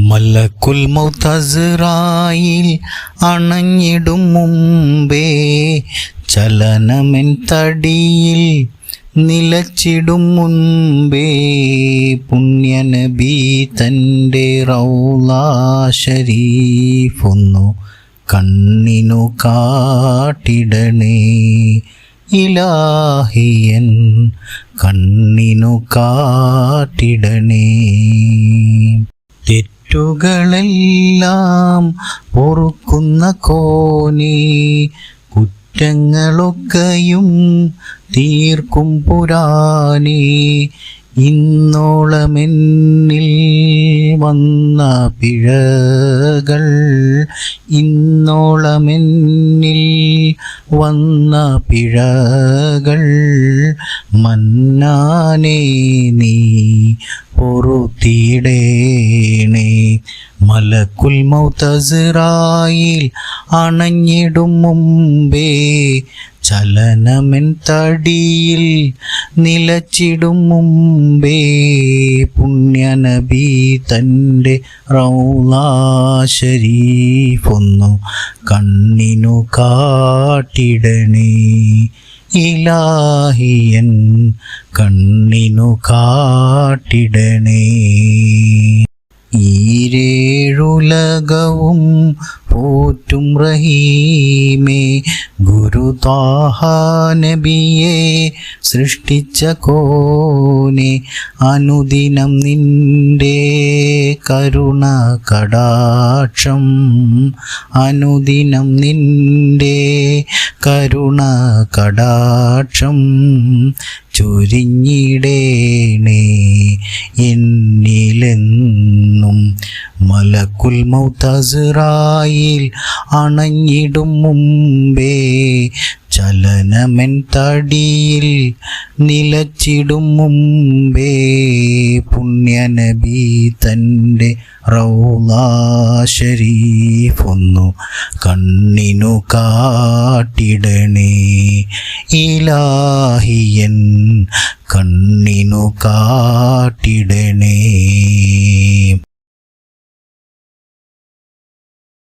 മലക്കുൽ മൗത്തസ്റായിൽ അണഞ്ഞിടും മുമ്പേ ചലനമെൻ തടിയിൽ നിലച്ചിടും മുൻപേ. പുണ്യനബി തന്റെ റൗലാ ഷരീഫൊന്നു കണ്ണിനു കാട്ടിടണേ. ഇലാഹിയൻ കണ്ണിനു കാട്ടിടണേ. തെറ്റുകളെല്ലാം പൊറുക്കുന്ന കോനി കുറ്റങ്ങളൊക്കെയും തീർക്കും പുരാനി ഇന്നോളമെന്നിൽ വന്ന പിഴകൾ ഇന്നോളമെന്നിൽ വന്ന പിഴകൾ മന്നാനേ നീ മലക്കുൽ മൗത്തസിറായിൽ അണഞ്ഞിടും മുമ്പേ ചലനമെൻ തടിയിൽ നിലച്ചിടും മുമ്പേ പുണ്യനബി തന്റെ റൗളാ ഷരീഫൊന്നു കണ്ണിനു കാട്ടിടണേ. ഇലാഹിയൻ കണ്ണിനു കാട്ടിടണേ. ഈരേഴുലകവും പോറ്റും റഹീമേ. ഗുരു നബിയെ സൃഷ്ടിച്ച കോനെ അനുദിനം നിന്റെ കരുണ കടാക്ഷം. അനുദിനം നിന്റെ കരുണ കടാക്ഷം ചൊരിഞ്ഞിടേണേ. എന്നിലെന്നും മലക്കുൽ മൗത്തസിറായിൽ അണഞ്ഞിടും മുമ്പേ ചലനമെൻ തടിയിൽ നിലച്ചിടും മുമ്പേ. പുണ്യനബി തന്റെ റൗലാശരീഫൊന്നു കണ്ണിനു കാട്ടിടണേ. ഇലാഹിയൻ കണ്ണിനു കാട്ടിടണേ.